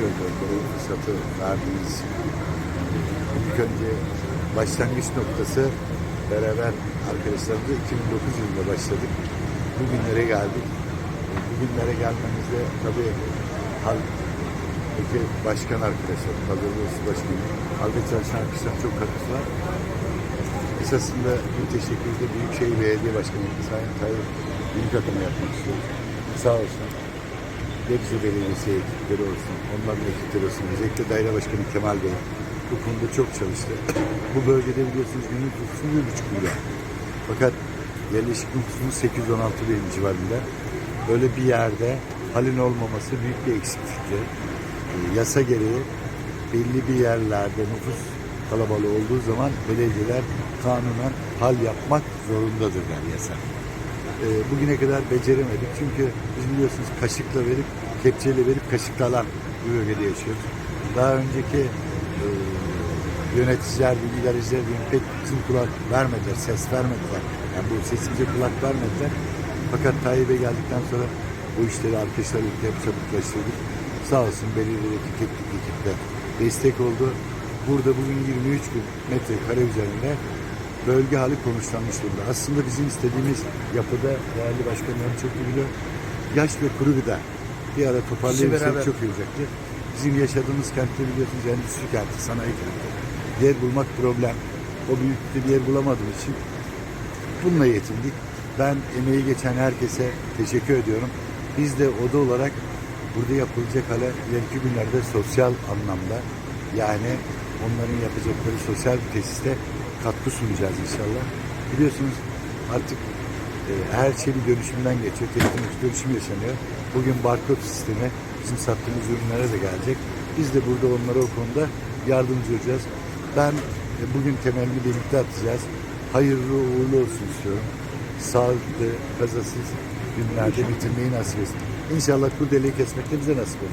teşekkür ediyorum. Böyle fırsatı verdiğiniz. İlk önce başlangıç noktası beraber arkadaşlarımızla 2009 yılında başladık. Bugünlere geldik. Bugünlere gelmemizde tabii hal Peki başkan arkadaşlar, Pazarlı Olsun Başkanı, halde çalışan arkadaşların çok katkısı var. Esasında bu teşekkürü de Büyükşehir Belediye Başkanı Sayın Tayyip Büyük Akım'a yapmak istiyorum. Sağ olsun. Gebze Belediyesi ekipleri olsun, onların ekipleri olsun. Özellikle Daire Başkanı Kemal Bey bu konuda çok çalıştı. bu bölgede biliyorsunuz günlük nüfusu bir buçuk milyon. Fakat yerleşik nüfusunun 816 bin civarında. Böyle bir yerde halin olmaması büyük bir eksiklikti. E, Yasa gereği belli bir yerlerde nüfus kalabalığı olduğu zaman belediyeler kanunen hal yapmak zorundadırlar yasa. E, bugüne kadar beceremedik çünkü biz biliyorsunuz kaşıkla verip kepçeyle verip kaşıkla alan bir bölgede yaşıyoruz. Daha önceki e, yöneticiler, bilgilericiler diyeyim pek bizim kulak vermediler, ses vermediler. Yani bu sesimize kulak vermediler. Fakat Tayyip'e geldikten sonra bu işleri arkadaşlarla birlikte hep çabuklaştırdık. Sağ olsun belediyedeki teknik ekipler destek oldu. Burada bugün 23 bin metrekare üzerinde bölge hali konuşlanmış durumda. Aslında bizim istediğimiz yapıda değerli başkanlarım çok iyi biliyor. Yaş ve kuru gıda bir ara toparlayabilsek beraber. çok iyi olacaktı. Bizim yaşadığımız kentte biliyorsunuz endüstri kenti, sanayi kenti. Yer bulmak problem. O büyüklükte bir yer bulamadığım için bununla yetindik. Ben emeği geçen herkese teşekkür ediyorum. Biz de oda olarak burada yapılacak hala ileriki günlerde sosyal anlamda yani onların yapacakları sosyal bir tesiste katkı sunacağız inşallah. Biliyorsunuz artık e, her şey bir dönüşümden geçiyor. Teknolojik dönüşüm yaşanıyor. Bugün barkod sistemi bizim sattığımız ürünlere de gelecek. Biz de burada onlara o konuda yardımcı olacağız. Ben e, bugün temelini birlikte atacağız. Hayırlı uğurlu olsun istiyorum. Sağlıklı, kazasız günlerde bitirmeyi nasip etsin. İnşallah kurdeleyi kesmek de bize nasip olur.